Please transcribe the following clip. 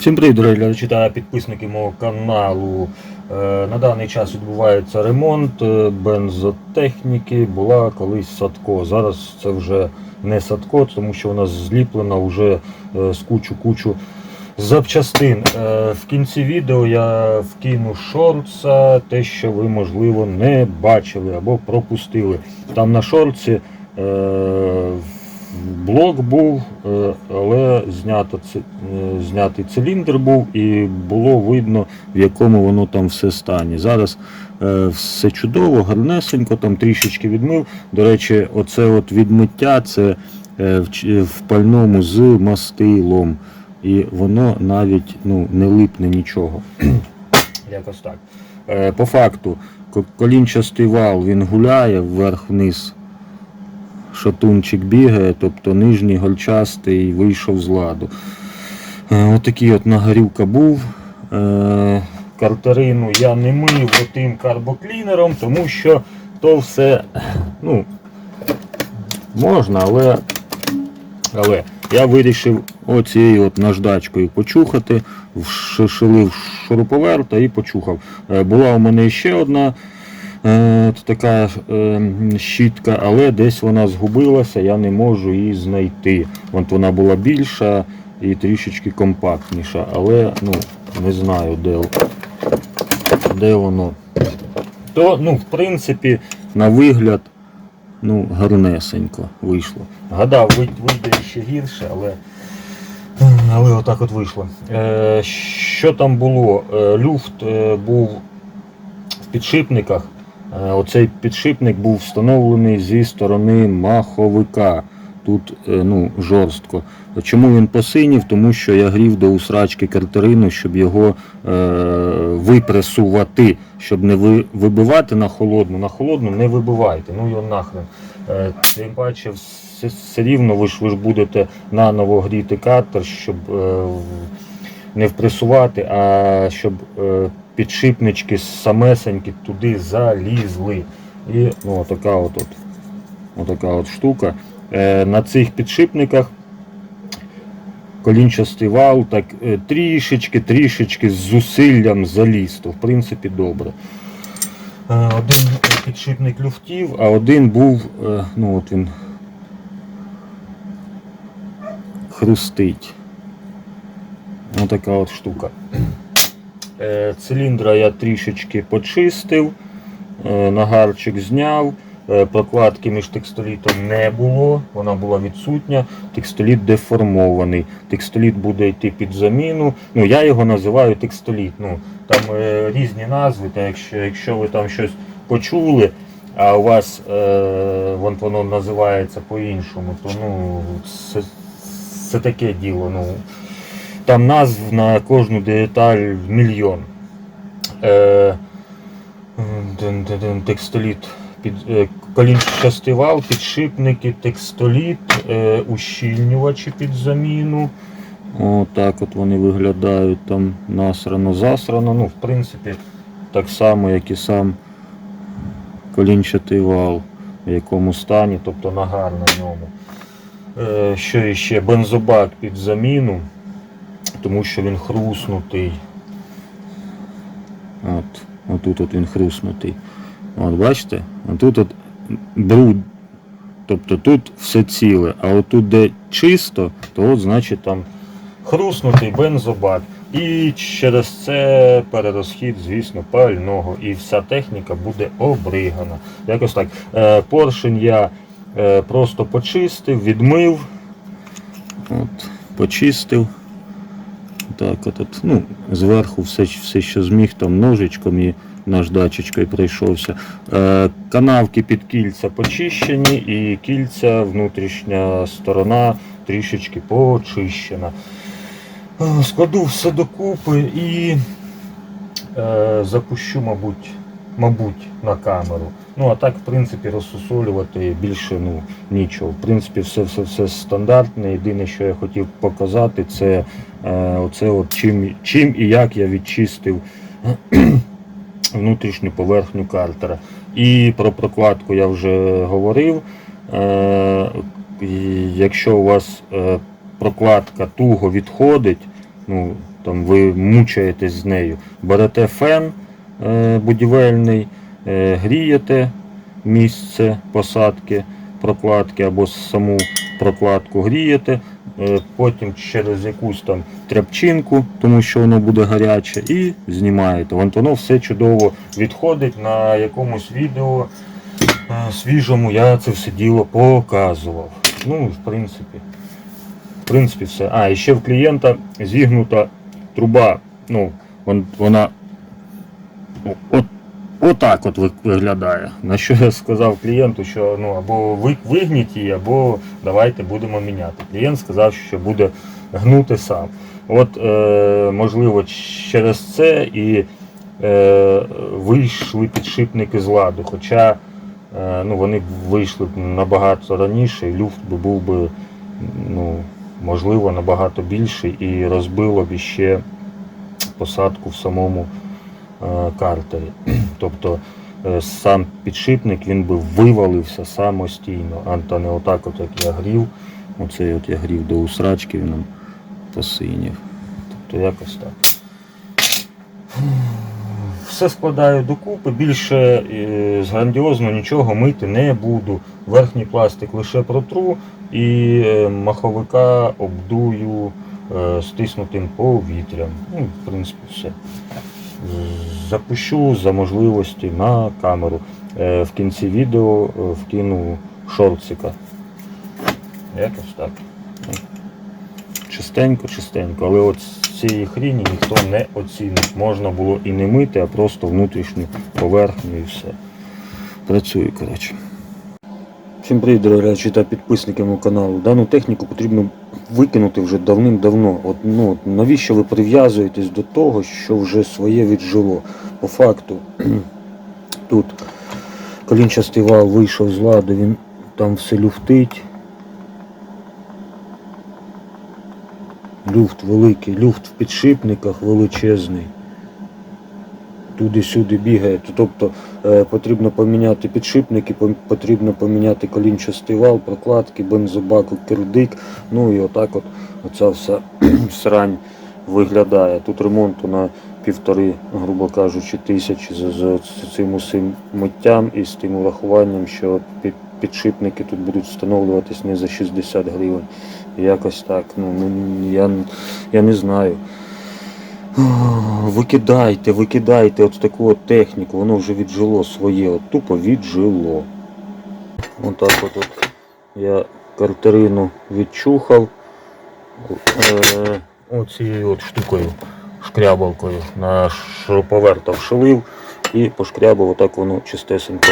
Всім привіт, дорогі глядачі та підписники мого каналу. Е, На даний час відбувається ремонт е, бензотехніки. Була колись Садко. Зараз це вже не Садко, тому що вона зліплена вже е, з кучу-кучу запчастин. В кінці відео я вкину шортса, те, що ви, можливо, не бачили або пропустили. Там на шорці е, блок був, е, але знято, е, знятий циліндр був і було видно, в якому воно там все стані. Зараз е, все чудово, гарнесенько, там трішечки відмив. До речі, оце от відмиття це в, пальному з мастилом. І воно навіть ну, не липне нічого. Якось так. По факту, колінчастий вал він гуляє вверх-вниз шатунчик бігає, тобто нижній гольчастий вийшов з ладу. Е, Отакий от нагорівка був. Е, Картерину я не мив отим карбоклінером, тому що то все ну, можна, але, але я вирішив оцією от наждачкою почухати, вшишилив шуруповерта і почухав. Е, Була у мене ще одна Е, така е, щітка, але десь вона згубилася, я не можу її знайти. От вона була більша і трішечки компактніша, але ну, не знаю, де, де воно. То, ну, в принципі, на вигляд ну, гарнесенько вийшло. Гадав, вийде ще гірше, але. Але отак от вийшло. Е, що там було? Е, люфт був в підшипниках. Е, Оцей підшипник був встановлений зі сторони маховика. Тут е, ну, жорстко. Чому він посинів? Тому що я грів до усрачки картерину, щоб його е, випресувати, щоб не ви, вибивати на холодну. На холодну не вибивайте, ну його нахрен. Е, тим паче, все, все рівно ви ж, ви ж будете наново гріти картер, щоб е, не впресувати, а щоб е, підшипнички самесенькі туди залізли. І ну, отака от, от, отака от штука. Е, на цих підшипниках колінчастий вал так е, трішечки, трішечки з зусиллям заліз. То в принципі добре. Е, один підшипник люфтів, а один був, е, ну от він хрустить. Ось така от штука. Е, Циліндра я трішечки почистив, е, нагарчик зняв, е, прокладки між текстолітом не було, вона була відсутня, текстоліт деформований. Текстоліт буде йти під заміну. Ну, я його називаю текстоліт. Ну, там різні назви, та якщо, якщо ви там щось почули, а у вас е, вон, воно називається по-іншому, то ну, це, це таке діло. Ну, там назв на кожну деталь мільйон. Е, текстоліт, під, е, колінчастий вал, підшипники, текстоліт, е, ущільнювачі під заміну. Отак от вони виглядають там насрано-засрано. Ну, в принципі, так само, як і сам колінчатий вал, в якому стані, тобто нагар на ньому. Е, що іще? Бензобак під заміну, тому що він хруснутий. От, отут от він хруснутий. От бачите? Отут от бруд. Тобто тут все ціле, а отут де чисто, то от значить там хруснутий бензобак. І через це перерозхід, звісно, пального. І вся техніка буде обригана. Якось так. Е, поршень я е, просто почистив, відмив. От, почистив. Так, от, от, ну, зверху все, все, що зміг, там ножичком і наждачечкою пройшовся. Е, канавки під кільця почищені і кільця, внутрішня сторона трішечки почищена. Е, Складу все докупи і е, запущу, мабуть, мабуть, на камеру. Ну а так, в принципі, розсусолювати більше ну, нічого. В принципі, все, все, все стандартне. Єдине, що я хотів показати, це е, оце от чим, чим і як я відчистив внутрішню поверхню картера. І про прокладку я вже говорив. Е, якщо у вас е, прокладка туго відходить, ну, там ви мучаєтесь з нею. Берете фен будівельний, е, грієте місце посадки, прокладки або саму прокладку грієте, е, потім через якусь там тряпчинку, тому що воно буде гаряче, і знімаєте. Вон воно все чудово відходить на якомусь відео е, свіжому. Я це все діло показував. Ну, в принципі. В принципі, все. А, і ще в клієнта зігнута труба. Ну, вон- вона от, отак от виглядає. На що я сказав клієнту, що ну, або ви, вигніть її, або давайте будемо міняти. Клієнт сказав, що буде гнути сам. От, е, можливо, через це і е, вийшли підшипники з ладу. Хоча е, ну, вони б вийшли б набагато раніше, і люфт би був би, ну, можливо, набагато більший і розбило б іще посадку в самому е, картері. Тобто е, сам підшипник він би вивалився самостійно, а не отак, от як я грів. Оцей от я грів до усрачки, він нам посинів. Тобто якось так. Все складаю докупи, більше е, з грандіозно нічого мити не буду. Верхній пластик лише протру і маховика обдую стиснутим повітрям. Ну, в принципі, все. Запущу за можливості на камеру. Е, В кінці відео е, вкину шорцика. Якось так. Чистенько, чистенько. Але от цієї хріні ніхто не оцінить. Можна було і не мити, а просто внутрішню поверхню і все. Працюю, коротше. Всім привіт, дорогі глядачі та підписники мого каналу. Дану техніку потрібно викинути вже давним-давно. От, ну, навіщо ви прив'язуєтесь до того, що вже своє віджило? По факту, тут колінчастий вал вийшов з ладу, він там все люфтить. Люфт великий, люфт в підшипниках величезний. Туди-сюди бігає. Тобто е, потрібно поміняти підшипники, потрібно поміняти колінчастий вал, прокладки, бензобак, кирдик. Ну і отак от оця вся срань виглядає. Тут ремонту на півтори, грубо кажучи, тисячі з, цим усім миттям і з тим урахуванням, що під, підшипники тут будуть встановлюватись не за 60 гривень. Якось так. Ну, я, я не знаю. Викидайте, викидайте от таку от техніку, воно вже віджило своє, от тупо віджило. Отак от, от я картерину відчухав е, оцією от штукою, шкрябалкою на шуруповерта вшилив і пошкрябав, отак воно чистесенько